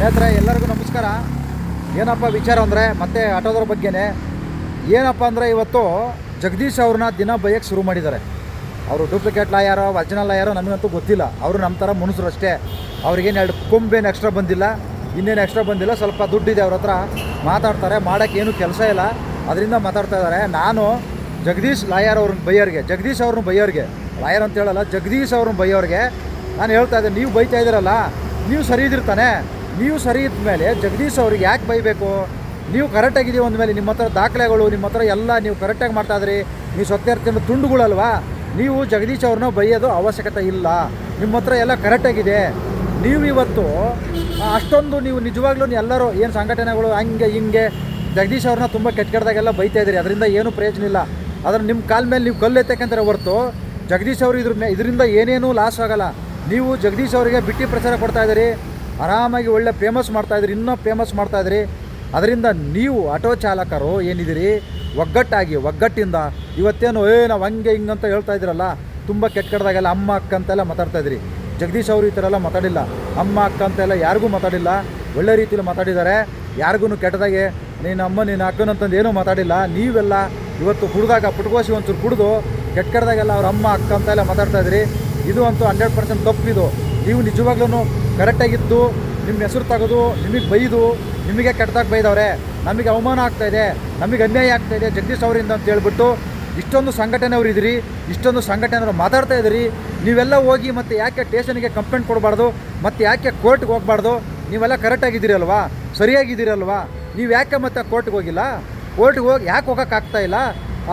ಸ್ನೇಹಿತರೆ, ಎಲ್ಲರಿಗೂ ನಮಸ್ಕಾರ. ಏನಪ್ಪ ವಿಚಾರ ಅಂದರೆ, ಮತ್ತೆ ಆಟೋದ್ರ ಬಗ್ಗೆನೇ. ಏನಪ್ಪ ಅಂದರೆ, ಇವತ್ತು ಜಗದೀಶ್ ಅವ್ರನ್ನ ದಿನ ಬೈಯಕ್ಕೆ ಶುರು ಮಾಡಿದ್ದಾರೆ. ಅವರು ಡೂಪ್ಲಿಕೇಟ್ ಲಾಯಾರೋ ಒರಿಜಿನಲ್ ಲಾಯಾರೋ ನಮಗಂತೂ ಗೊತ್ತಿಲ್ಲ. ಅವರು ನಮ್ಮ ಥರ ಮುನಿಸ್ರು ಅಷ್ಟೇ. ಅವ್ರಿಗೇನು ಎರಡು ಕೊಂಬೇನು ಎಕ್ಸ್ಟ್ರಾ ಬಂದಿಲ್ಲ. ಇನ್ನೇನು ಎಕ್ಸ್ಟ್ರಾ ಬಂದಿಲ್ಲ. ಸ್ವಲ್ಪ ದುಡ್ಡಿದೆ ಅವ್ರ ಹತ್ರ. ಮಾತಾಡ್ತಾರೆ. ಮಾಡೋಕ್ಕೆ ಏನು ಕೆಲಸ ಇಲ್ಲ. ಅದರಿಂದ ಮಾತಾಡ್ತಾ ಇದ್ದಾರೆ ನಾನು ಜಗದೀಶ್ ಲಾಯರ್ ಅವ್ರನ್ನ ಬೈಯೋರಿಗೆ, ಜಗದೀಶ್ ಅವ್ರನ್ನ ಬೈಯೋರಿಗೆ ಲಾಯರ್ ಅಂತ ಹೇಳಲ್ಲ, ಜಗದೀಶ್ ಅವ್ರನ್ನ ಬೈಯೋರಿಗೆ, ನಾನು ಹೇಳ್ತಾ ಇದ್ದೆ, ನೀವು ಬೈತಾ ಇದ್ದೀರಲ್ಲ, ನೀವು ಸರಿ ಇದಿರ್ತಾನೆ ನೀವು ಸರಿ ಇದ್ದ ಮೇಲೆ ಜಗದೀಶ್ ಅವ್ರಿಗೆ ಯಾಕೆ ಬೈಬೇಕು? ನೀವು ಕರೆಕ್ಟಾಗಿದ್ದೀವಿ ಅಂದಮೇಲೆ ನಿಮ್ಮ ಹತ್ರ ದಾಖಲೆಗಳು, ನಿಮ್ಮ ಹತ್ರ ಎಲ್ಲ ನೀವು ಕರೆಕ್ಟಾಗಿ ಮಾಡ್ತಾಯಿದ್ರಿ ನೀವು ಸತ್ಯಾರ್ಥಿನ ತುಂಡುಗಳಲ್ವಾ? ನೀವು ಜಗದೀಶ್ ಅವ್ರನ್ನ ಬೈಯೋದು ಅವಶ್ಯಕತೆ ಇಲ್ಲ. ನಿಮ್ಮ ಹತ್ರ ಎಲ್ಲ ಕರೆಕ್ಟಾಗಿದೆ ನೀವು ಇವತ್ತು ಅಷ್ಟೊಂದು ನೀವು ನಿಜವಾಗ್ಲೂ ಎಲ್ಲರೂ ಏನು ಸಂಘಟನೆಗಳು ಹಂಗೆ ಹಿಂಗೆ ಜಗದೀಶ್ ಅವ್ರನ್ನ ತುಂಬ ಕೆಟ್ಟ ಕೆಟ್ಟದಾಗೆಲ್ಲ ಬೈತಾ ಇದ್ದೀರಿ ಅದರಿಂದ ಏನೂ ಪ್ರಯೋಜನ ಇಲ್ಲ. ಆದರೆ ನಿಮ್ಮ ಕಾಲ ಮೇಲೆ ನೀವು ಕಲ್ಲು ಎತ್ತಕ್ಕಂತಾರೆ ಹೊರ್ತು ಜಗದೀಶ್ ಅವರು ಇದ್ರ ಇದರಿಂದ ಏನೇನೂ ಲಾಸ್ ಆಗೋಲ್ಲ. ನೀವು ಜಗದೀಶ್ ಅವರಿಗೆ ಬಿಟ್ಟಿ ಪ್ರಚಾರ ಕೊಡ್ತಾ ಇದ್ದೀರಿ. ಆರಾಮಾಗಿ ಒಳ್ಳೆ ಫೇಮಸ್ ಮಾಡ್ತಾ ಇದ್ದೀರಿ ಇನ್ನೂ ಫೇಮಸ್ ಮಾಡ್ತಾಯಿದ್ರಿ ಅದರಿಂದ ನೀವು ಆಟೋ ಚಾಲಕರು ಏನಿದ್ದೀರಿ? ಒಗ್ಗಟ್ಟಾಗಿ, ಒಗ್ಗಟ್ಟಿಂದ ಇವತ್ತೇನು, ಏ, ನಾವು ಹಂಗೆ ಹಿಂಗೆ ಅಂತ ಹೇಳ್ತಾ ಇದ್ದೀರಲ್ಲ? ತುಂಬ ಕೆಟ್ಟ ಕೆಟ್ಟದಾಗೆಲ್ಲ ಅಮ್ಮ, ಅಕ್ಕ ಅಂತೆಲ್ಲ ಮಾತಾಡ್ತಾ ಇದ್ರಿ. ಜಗದೀಶ್ ಅವರು ಈ ಥರ ಎಲ್ಲ ಮಾತಾಡಿಲ್ಲ. ಅಮ್ಮ, ಅಕ್ಕ ಅಂತೆಲ್ಲ ಯಾರಿಗೂ ಮಾತಾಡಿಲ್ಲ. ಒಳ್ಳೆ ರೀತಿಯಲ್ಲಿ ಮಾತಾಡಿದ್ದಾರೆ. ಯಾರಿಗೂ ಕೆಟ್ಟದಾಗೆ, ನೀನು ಅಮ್ಮ, ನೀನು ಅಕ್ಕನಂತಂದು ಏನೂ ಮಾತಾಡಿಲ್ಲ. ನೀವೆಲ್ಲ ಇವತ್ತು ಕುಡ್ದಾಗ ಪುಟ್ಕೋಸಿ ಒಂಚೂರು ಕುಡಿದು ಕೆಟ್ಟ ಅವ್ರ ಅಮ್ಮ, ಅಕ್ಕ ಅಂತೆಲ್ಲ ಮಾತಾಡ್ತಾ ಇದ್ರಿ. ಇದು ಅಂತೂ ಹಂಡ್ರೆಡ್ ಪರ್ಸೆಂಟ್ ತಪ್ಪಿದು ನೀವು ನಿಜವಾಗ್ಲೂ ಕರೆಕ್ಟಾಗಿದ್ದು ನಿಮ್ಮ ಹೆಸರು ತೆಗೆದು, ನಿಮಗೆ ಬೈದು, ನಿಮಗೆ ಕೆಟ್ಟದಾಗ ಬೈದವ್ರೆ. ನಮಗೆ ಅವಮಾನ ಆಗ್ತಾ ಇದೆ, ನಮಗೆ ಅನ್ಯಾಯ ಆಗ್ತಾ ಇದೆ ಜಗದೀಶ್ ಅವರಿಂದ ಅಂತ ಹೇಳ್ಬಿಟ್ಟು ಇಷ್ಟೊಂದು ಸಂಘಟನೆಯವರು ಇದ್ದೀರಿ, ಇಷ್ಟೊಂದು ಸಂಘಟನೆ ಸಂಘಟನೆಯವರು ಮಾತಾಡ್ತಾ ಇದ್ದೀರಿ. ನೀವೆಲ್ಲ ಹೋಗಿ ಮತ್ತೆ ಯಾಕೆ ಸ್ಟೇಷನ್ಗೆ ಕಂಪ್ಲೇಂಟ್ ಕೊಡಬಾರ್ದು, ಮತ್ತೆ ಯಾಕೆ ಕೋರ್ಟ್ಗೆ ಹೋಗಬಾರ್ದು? ನೀವೆಲ್ಲ ಕರೆಕ್ಟಾಗಿದ್ದೀರಲ್ವಾ ಸರಿಯಾಗಿದ್ದೀರಲ್ವಾ ನೀವು ಯಾಕೆ ಮತ್ತೆ ಕೋರ್ಟ್ಗೆ ಹೋಗಿಲ್ಲ? ಕೋರ್ಟ್ಗೆ ಹೋಗಿ ಯಾಕೆ ಹೋಗೋಕ್ಕಾಗ್ತಾ ಇಲ್ಲ?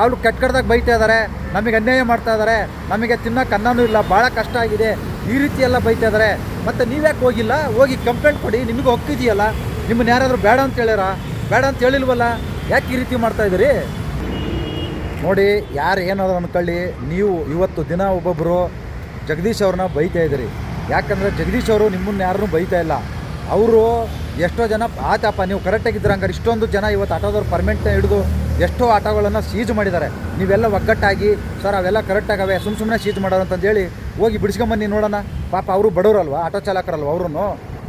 ಅವರು ಕೆಟ್ಟ ಕೆಟ್ಟದಾಗ ಬೈತಾ ಇದ್ದಾರೆ ನಮಗೆ ಅನ್ಯಾಯ ಮಾಡ್ತಾ ಇದ್ದಾರೆ ನಮಗೆ ತಿನ್ನೋಕೆ ಅನ್ನನೂ ಇಲ್ಲ, ಭಾಳ ಕಷ್ಟ ಆಗಿದೆ, ಈ ರೀತಿ ಎಲ್ಲ ಬೈತಾ ಇದ್ದಾರೆ ಮತ್ತು ನೀವ್ಯಾಕೆ ಹೋಗಿಲ್ಲ? ಹೋಗಿ ಕಂಪ್ಲೇಂಟ್ ಕೊಡಿ, ನಿಮಗೆ ಹೊಕ್ಕಿದೆಯಲ್ಲ ನಿಮ್ಮನ್ನ ಯಾರಾದರೂ ಬೇಡ ಅಂತ ಹೇಳ್ಯಾರ? ಬೇಡ ಅಂತ ಹೇಳಿಲ್ವಲ್ಲ, ಯಾಕೆ ಈ ರೀತಿ ಮಾಡ್ತಾ ಇದ್ದೀರಿ? ನೋಡಿ, ಯಾರು ಏನಾದ್ರು ಅಂದ್ಕೊಳ್ಳಿ ನೀವು ಇವತ್ತು ದಿನ ಒಬ್ಬೊಬ್ಬರು ಜಗದೀಶ್ ಅವ್ರನ್ನ ಬೈತಾ ಇದ್ದೀರಿ. ಯಾಕಂದರೆ ಜಗದೀಶ್ ಅವರು ನಿಮ್ಮನ್ನ ಯಾರನ್ನೂ ಬೈತಾ ಇಲ್ಲ. ಅವರು ಎಷ್ಟೋ ಜನ, ಆತಪ್ಪ, ನೀವು ಕರೆಕ್ಟಾಗಿದ್ದೀರ ಹಂಗಾರೆ, ಇಷ್ಟೊಂದು ಜನ ಇವತ್ತು ಆಟೋದವ್ರು ಪರ್ಮೆಂಟ್ನ ಹಿಡಿದು ಎಷ್ಟೋ ಆಟೋಗಳನ್ನು ಸೀಜ್ ಮಾಡಿದ್ದಾರೆ. ನೀವೆಲ್ಲ ಒಗ್ಗಟ್ಟಾಗಿ, ಸರ್, ಅವೆಲ್ಲ ಕರೆಕ್ಟಾಗವೆ ಸುಮ್ ಸುಮ್ಮನೆ ಸೀಜ್ ಮಾಡೋರು ಅಂತಂದೇಳಿ ಹೋಗಿ ಬಿಡಿಸ್ಕೊಂಬನ್ನಿ ನೋಡೋಣ. ಪಾಪ ಅವರು ಬಡವರಲ್ವಾ, ಆಟೋ ಚಾಲಕರಲ್ವ ಅವ್ರೂ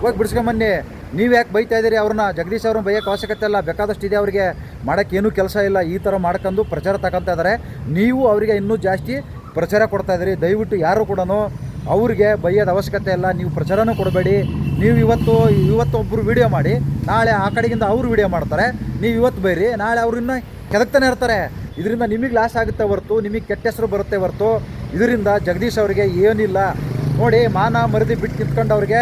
ಹೋಗಿ ಬಿಡಿಸ್ಕೊಂಬನ್ನಿ. ನೀವು ಯಾಕೆ ಬೈತಾ ಇದ್ದೀರಿ ಅವ್ರನ್ನ? ಜಗದೀಶ್ ಅವ್ರನ್ನ ಬೈಯೋಕ್ಕೆ ಅವಶ್ಯಕತೆ ಇಲ್ಲ, ಬೇಕಾದಷ್ಟು ಇದೆ ಅವರಿಗೆ. ಮಾಡೋಕ್ಕೇನೂ ಕೆಲಸ ಇಲ್ಲ, ಈ ಥರ ಮಾಡ್ಕೊಂಡು ಪ್ರಚಾರ ತಗೊಂತ ಇದ್ದಾರೆ ನೀವು ಅವರಿಗೆ ಇನ್ನೂ ಜಾಸ್ತಿ ಪ್ರಚಾರ ಕೊಡ್ತಾ ಇದ್ದೀರಿ ದಯವಿಟ್ಟು ಯಾರು ಕೂಡ ಅವ್ರಿಗೆ ಬೈಯೋದು ಅವಶ್ಯಕತೆ ಇಲ್ಲ. ನೀವು ಪ್ರಚಾರನೂ ಕೊಡಬೇಡಿ. ನೀವು ಇವತ್ತು ಇವತ್ತು ಒಬ್ಬರು ವಿಡಿಯೋ ಮಾಡಿ, ನಾಳೆ ಆ ಕಡೆಗಿಂದ ಅವರು ವೀಡಿಯೋ ಮಾಡ್ತಾರೆ. ನೀವು ಇವತ್ತು ಬೈರಿ, ನಾಳೆ ಅವ್ರು ಇನ್ನೂ ಕೆದಕ್ತಾನೆ ಇರ್ತಾರೆ. ಇದರಿಂದ ನಿಮಗೆ ಲಾಸ್ ಆಗುತ್ತೆ ಹೊರತು, ನಿಮಗೆ ಕೆಟ್ಟ ಹೆಸರು ಬರುತ್ತೆ ಹೊರತು. ಇದರಿಂದ ಜಗದೀಶ್ ಅವರಿಗೆ ಏನಿಲ್ಲ. ನೋಡಿ, ಮಾನ ಮರದಿ ಬಿಟ್ಟು ನಿಂತ್ಕೊಂಡವ್ರಿಗೆ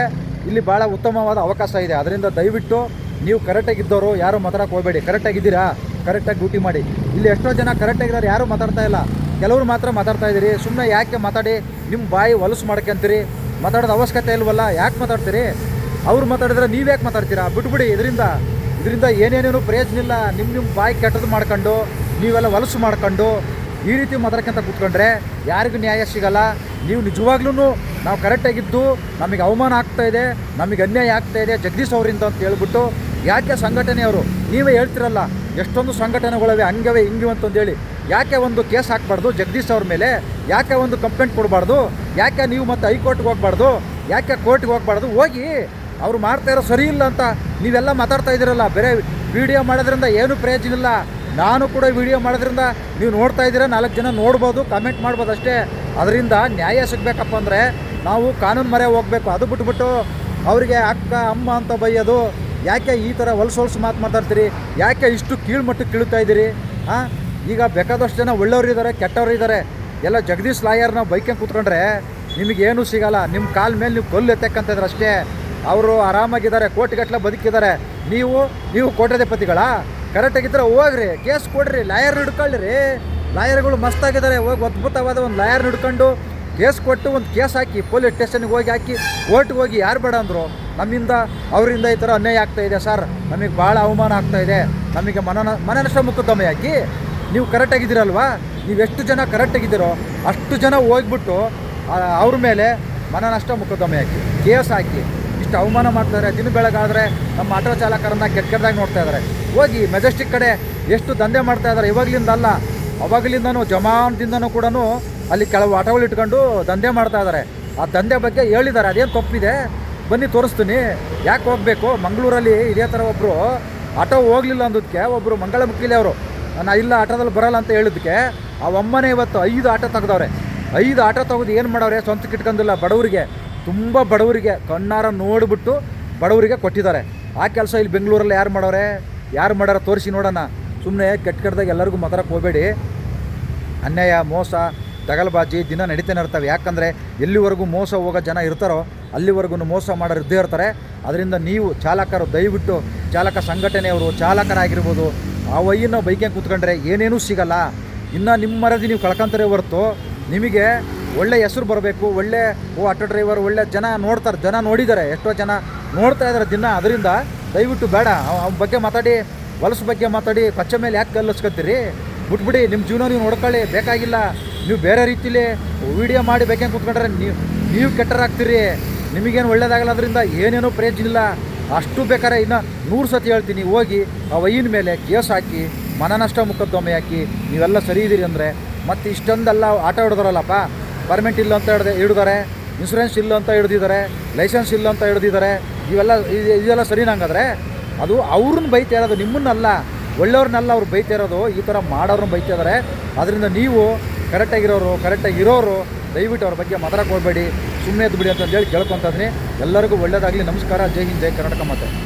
ಇಲ್ಲಿ ಭಾಳ ಉತ್ತಮವಾದ ಅವಕಾಶ ಇದೆ. ಅದರಿಂದ ದಯವಿಟ್ಟು ನೀವು ಕರೆಕ್ಟಾಗಿದ್ದವರು ಯಾರು ಮಾತಾಡಕ್ಕೆ ಹೋಗಬೇಡಿ. ಕರೆಕ್ಟಾಗಿದ್ದೀರಾ ಕರೆಕ್ಟಾಗಿ ಡ್ಯೂಟಿ ಮಾಡಿ. ಇಲ್ಲಿ ಎಷ್ಟೋ ಜನ ಕರೆಕ್ಟಾಗಿದ್ದಾರೆ ಯಾರೂ ಮಾತಾಡ್ತಾ ಇಲ್ಲ. ಕೆಲವರು ಮಾತ್ರ ಮಾತಾಡ್ತಾ ಇದ್ದೀರಿ. ಸುಮ್ಮನೆ ಯಾಕೆ ಮಾತಾಡಿ? ನಿಮ್ಮ ಬಾಯಿ ಹೊಲಸು ಮಾಡ್ಕೊಂತೀರಿ ಮಾತಾಡೋದು ಅವಶ್ಯಕತೆ ಇಲ್ವಲ್ಲ? ಯಾಕೆ ಮಾತಾಡ್ತೀರಿ? ಅವ್ರು ಮಾತಾಡಿದ್ರೆ ನೀವು ಯಾಕೆ ಮಾತಾಡ್ತೀರಾ? ಬಿಟ್ಬಿಡಿ. ಇದರಿಂದ ಇದರಿಂದ ಏನೇನೇನು ಪ್ರಯೋಜನ ಇಲ್ಲ. ನಿಮ್ಮ ನಿಮ್ಮ ಬಾಯಿ ಕೆಟ್ಟದ್ದು ಮಾಡ್ಕೊಂಡು, ನೀವೆಲ್ಲ ಹೊಲಸು ಮಾಡ್ಕೊಂಡು, ಈ ರೀತಿ ಮಾತಾಡ್ಕೊಂತ ಕೂತ್ಕೊಂಡ್ರೆ ಯಾರಿಗೂ ನ್ಯಾಯ ಸಿಗಲ್ಲ. ನೀವು ನಿಜವಾಗ್ಲೂ ನಾವು ಕರೆಕ್ಟಾಗಿದ್ದು ನಮಗೆ ಅವಮಾನ ಆಗ್ತಾ ಇದೆ, ನಮಗೆ ಅನ್ಯಾಯ ಆಗ್ತಾ ಇದೆ, ಜಗದೀಶ್ ಅವರಿಂದ ಅಂತ ಹೇಳ್ಬಿಟ್ಟು ಯಾಕೆ ಸಂಘಟನೆಯವರು, ನೀವೇ ಹೇಳ್ತಿರಲ್ಲ, ಎಷ್ಟೊಂದು ಸಂಘಟನೆಗಳಿವೆ, ಹಂಗವೆ ಹಿಂಗೆ ಅಂತಂದೇಳಿ ಯಾಕೆ ಒಂದು ಕೇಸ್ ಹಾಕ್ಬಾರ್ದು ಜಗದೀಶ್ ಅವ್ರ ಮೇಲೆ? ಯಾಕೆ ಒಂದು ಕಂಪ್ಲೇಂಟ್ ಕೊಡಬಾರ್ದು? ಯಾಕೆ ನೀವು ಮತ್ತೆ ಹೈಕೋರ್ಟ್ಗೆ ಹೋಗ್ಬಾರ್ದು? ಯಾಕೆ ಕೋರ್ಟ್ಗೆ ಹೋಗ್ಬಾರ್ದು? ಹೋಗಿ ಅವ್ರು ಮಾಡ್ತಾ ಇರೋ ಸರಿ ಇಲ್ಲ ಅಂತ ನೀವೆಲ್ಲ ಮಾತಾಡ್ತಾ ಇದ್ದೀರಲ್ಲ, ಬೇರೆ ವಿಡಿಯೋ ಮಾಡೋದ್ರಿಂದ ಏನು ಪ್ರಯೋಜನ ಇಲ್ಲ ನಾನು ಕೂಡ ವಿಡಿಯೋ ಮಾಡೋದ್ರಿಂದ ನೀವು ನೋಡ್ತಾ ಇದ್ದೀರಾ, ನಾಲ್ಕು ಜನ ನೋಡ್ಬೋದು ಕಮೆಂಟ್ ಮಾಡ್ಬೋದು ಅಷ್ಟೇ. ಅದರಿಂದ ನ್ಯಾಯ ಸಿಗಬೇಕಪ್ಪ ಅಂದರೆ ನಾವು ಕಾನೂನು ಮರೆ ಹೋಗಬೇಕು. ಅದು ಬಿಟ್ಬಿಟ್ಟು ಅವರಿಗೆ ಅಕ್ಕ, ಅಮ್ಮ ಅಂತ ಬೈಯೋದು, ಯಾಕೆ ಈ ಥರ ಹೊಲಸು ಹೊಲಸು ಮಾತು ಮಾತಾಡ್ತೀರಿ? ಯಾಕೆ ಇಷ್ಟು ಕೀಳ್ಮಟ್ಟಕ್ಕೆ ಕೀಳ್ತಾ ಇದ್ದೀರಿ? ಹಾಂ? ಈಗ ಬೇಕಾದಷ್ಟು ಜನ ಒಳ್ಳೆಯವ್ರು ಇದ್ದಾರೆ, ಕೆಟ್ಟವ್ರು ಇದ್ದಾರೆ. ಎಲ್ಲ ಜಗದೀಶ್ ಲಾಯರ್ನ ಬೈಕಂಗೆ ಕೂತ್ಕೊಂಡ್ರೆ ನಿಮಗೇನು ಸಿಗಲ್ಲ. ನಿಮ್ಮ ಕಾಲ ಮೇಲೆ ನೀವು ಕೊಲ್ಲು ಎತ್ತಕ್ಕಂತಿದ್ರೆ ಅಷ್ಟೇ. ಅವರು ಆರಾಮಾಗಿದ್ದಾರೆ, ಕೋಟಿಗಟ್ಟಲೆ ಬದುಕಿದ್ದಾರೆ. ನೀವು ನೀವು ಕೋಟ್ಯಾಧಿಪತಿಗಳಾ ಕರೆಕ್ಟಾಗಿದ್ದರೆ ಹೋಗ್ರಿ, ಕೇಸ್ ಕೊಡ್ರಿ, ಲಾಯರ್ ಹಿಡ್ಕೊಳ್ಳಿರಿ. ಲಾಯರ್ಗಳು ಮಸ್ತಾಗಿದ್ದಾರೆ, ಹೋಗಿ ಅದ್ಭುತವಾದ ಒಂದು ಲಾಯರ್ ಹಿಡ್ಕೊಂಡು ಕೇಸ್ ಕೊಟ್ಟು ಒಂದು ಕೇಸ್ ಹಾಕಿ, ಪೊಲೀಸ್ ಸ್ಟೇಷನ್ಗೆ ಹೋಗಿ ಹಾಕಿ, ಕೋರ್ಟ್ಗೆ ಹೋಗಿ ಯಾರು ಬೇಡ ಅಂದರು? ನಮ್ಮಿಂದ, ಅವರಿಂದ ಈ ಥರ ಅನ್ಯಾಯ ಆಗ್ತಾ ಇದೆ ಸರ್. ನಮಗೆ ಭಾಳ ಅವಮಾನ ಆಗ್ತಾ ಇದೆ. ನಮಗೆ ಮನನ, ಮನನಷ್ಟ ಮೊಕದ್ದಮೆ ಹಾಕಿ ನೀವು ಕರೆಕ್ಟಾಗಿದ್ದೀರಲ್ವಾ ನೀವು ಎಷ್ಟು ಜನ ಕರೆಕ್ಟಾಗಿದ್ದೀರೋ ಅಷ್ಟು ಜನ ಹೋಗ್ಬಿಟ್ಟು ಅವ್ರ ಮೇಲೆ ಮನನಷ್ಟ ಮೊಕದ್ದಮೆ ಹಾಕಿ ಕೇಸ್ ಹಾಕಿ ಇಷ್ಟು ಅವಮಾನ ಮಾಡ್ತಿದ್ದಾರೆ. ದಿನ ಬೆಳಗಾದರೆ ನಮ್ಮ ಆಟೋ ಚಾಲಕರನ್ನ ಕೆಟ್ಟ ಕೆಟ್ಟದಾಗಿ ನೋಡ್ತಾ ಇದ್ದಾರೆ. ಹೋಗಿ ಮೆಜೆಸ್ಟಿಕ್ ಕಡೆ ಎಷ್ಟು ದಂಧೆ ಮಾಡ್ತಾ ಇದ್ದಾರೆ. ಇವಾಗಲಿಂದ ಅಲ್ಲ, ಅವಾಗಲಿಂದನೂ ಜಮಾನದಿಂದನೂ ಕೂಡ ಅಲ್ಲಿ ಕೆಲವು ಆಟೋಗಳು ಇಟ್ಕೊಂಡು ದಂಧೆ ಮಾಡ್ತಾ ಇದ್ದಾರೆ. ಆ ದಂಧೆ ಬಗ್ಗೆ ಹೇಳಿದ್ದಾರೆ. ಅದೇನು ತಪ್ಪಿದೆ? ಬನ್ನಿ ತೋರಿಸ್ತೀನಿ. ಯಾಕೆ ಹೋಗಬೇಕು? ಮಂಗಳೂರಲ್ಲಿ ಇದೇ ಥರ ಒಬ್ಬರು ಆಟೋ ಹೋಗಲಿಲ್ಲ ಅಂದದಕ್ಕೆ ಒಬ್ಬರು ಮಂಗಳಮುಖಿಲಿ ಅವರು ನಾನು ಇಲ್ಲ, ಆಟೋದಲ್ಲಿ ಬರಲ್ಲ ಅಂತ ಹೇಳಿದ್ದಕ್ಕೆ ಆ ಒಮ್ಮನೆ ಇವತ್ತು ಐದು ಆಟೋ ತೆಗ್ದವ್ರೆ. ಐದು ಆಟೋ ತೆಗೆದು ಏನು ಮಾಡವ್ರೆ? ಸ್ವಂತಕ್ಕೆ ಇಟ್ಕೊಂಡಿಲ್ಲ ಬಡವರಿಗೆ. ತುಂಬ ಬಡವರಿಗೆ ಕಣ್ಣಾರ ನೋಡಿಬಿಟ್ಟು ಬಡವರಿಗೆ ಕೊಟ್ಟಿದ್ದಾರೆ. ಆ ಕೆಲಸ ಇಲ್ಲಿ ಬೆಂಗಳೂರಲ್ಲಿ ಯಾರು ಮಾಡೋರೆ? ಯಾರು ಮಾಡ್ಯಾರ ತೋರಿಸಿ ನೋಡೋಣ. ಸುಮ್ಮನೆ ಕೆಟ್ಟ ಕೆಟ್ಟದಾಗ ಎಲ್ಲರಿಗೂ ಮಾತಾಡಕ್ಕೆ ಹೋಗಬೇಡಿ. ಅನ್ಯಾಯ, ಮೋಸ ತಗಲ್ಬಾಜಿ ದಿನ ನಡೀತಾನೆ ಇರ್ತವೆ. ಯಾಕಂದರೆ ಎಲ್ಲಿವರೆಗೂ ಮೋಸ ಹೋಗೋ ಜನ ಇರ್ತಾರೋ ಅಲ್ಲಿವರೆಗೂ ಮೋಸ ಮಾಡೋರು ಇದ್ದೇ ಇರ್ತಾರೆ. ಅದರಿಂದ ನೀವು ಚಾಲಕರು ದಯವಿಟ್ಟು ಚಾಲಕ ಸಂಘಟನೆಯವರು ಚಾಲಕರಾಗಿರ್ಬೋದು, ಆ ವಯ್ಯನ್ನ ಬೈಕೇ ಕೂತ್ಕೊಂಡ್ರೆ ಏನೇನೂ ಸಿಗಲ್ಲ. ಇನ್ನು ನಿಮ್ಮ ಮರದಿ ನೀವು ಕಳ್ಕೊಂತಾರೆ ಹೊರತು ನಿಮಗೆ ಒಳ್ಳೆ ಹೆಸರು ಬರಬೇಕು, ಒಳ್ಳೆ, ಓ, ಆಟೋ ಡ್ರೈವರ್, ಒಳ್ಳೆ ಜನ ನೋಡ್ತಾರೆ, ಜನ ನೋಡಿದ್ದಾರೆ, ಎಷ್ಟೋ ಜನ ನೋಡ್ತಾ ಇದ್ದಾರೆ ದಿನ. ಅದರಿಂದ ದಯವಿಟ್ಟು ಬೇಡ ಅವನ ಬಗ್ಗೆ ಮಾತಾಡಿ, ಹೊಲಸು ಬಗ್ಗೆ ಮಾತಾಡಿ, ಕಚ್ಚ ಮೇಲೆ ಯಾಕೆ ಕಲ್ಲಿಸ್ಕೊತೀರಿ ಬಿಟ್ಬಿಡಿ ನಿಮ್ಮ ಜೀವನ ನೀವು ನೋಡ್ಕೊಳ್ಳಿ, ಬೇಕಾಗಿಲ್ಲ, ನೀವು ಬೇರೆ ರೀತಿಲಿ ವಿಡಿಯೋ ಮಾಡಿ ಬೇಕೇನು ಕೂತ್ಕೊಂಡ್ರೆ ನೀವು ನೀವು ಕೆಟ್ಟರಾಗ್ತೀರಿ. ನಿಮಗೇನು ಒಳ್ಳೇದಾಗಲ್ಲ ಅದರಿಂದ ಏನೇನೋ ಪ್ರಯೋಜನ ಇಲ್ಲ. ಅಷ್ಟು ಬೇಕಾದ್ರೆ ಇನ್ನು ನೂರು ಸತಿ ಹೇಳ್ತೀನಿ, ಹೋಗಿ, ಆ ವೈನ್ ಮೇಲೆ ಕೇಸ್ ಹಾಕಿ, ಮನನಷ್ಟ ಮುಖದ್ದೊಮ್ಮೆ ಹಾಕಿ, ನೀವೆಲ್ಲ ಸರಿ ಇದ್ದೀರಿ ಅಂದರೆ, ಮತ್ತು ಇಷ್ಟೊಂದೆಲ್ಲ ಆಟ ಹಿಡ್ದಾರಲ್ಲಪ್ಪ ಪರ್ಮಿಟ್ ಇಲ್ಲ ಅಂತ ಹಿಡ್ದು ಹಿಡಿದಾರೆ. ಇನ್ಸೂರೆನ್ಸ್ ಇಲ್ಲ ಅಂತ ಹಿಡ್ದಿದ್ದಾರೆ. ಲೈಸೆನ್ಸ್ ಇಲ್ಲ ಅಂತ ಹಿಡ್ದಿದ್ದಾರೆ. ಇವೆಲ್ಲ ಇದು- ಇದೆಲ್ಲ ಸರಿನಾ ಅದು ಅವ್ರನ್ನ ಬೈತಾ ಇರೋದು ನಿಮ್ಮನ್ನಲ್ಲ. ಒಳ್ಳೆಯವ್ರನ್ನೆಲ್ಲ ಅವ್ರು ಬೈತಾ ಇರೋದು. ಈ ಥರ ಮಾಡೋರನ್ನ ಬೈತಾ ಇದ್ದಾರೆ. ಅದರಿಂದ ನೀವು ಕರೆಕ್ಟಾಗಿರೋರು ಕರೆಕ್ಟಾಗಿ ಇರೋರು, ದಯವಿಟ್ಟು ಅವ್ರ ಬಗ್ಗೆ ಮಾತಾಡಕ್ಕೆ ಹೋಗಬೇಡಿ. ಸುಮ್ಮನೆ ಎದ್ದು ಬಿಡಿ ಅಂತ ಹೇಳಿ ಕೇಳ್ಕೊತಿದ್ದೀನಿ ಎಲ್ಲರಿಗೂ ಒಳ್ಳೇದಾಗಲಿ. ನಮಸ್ಕಾರ. ಜೈ ಹಿಂದ್, ಜೈ ಕರ್ನಾಟಕ ಮಾತೆ.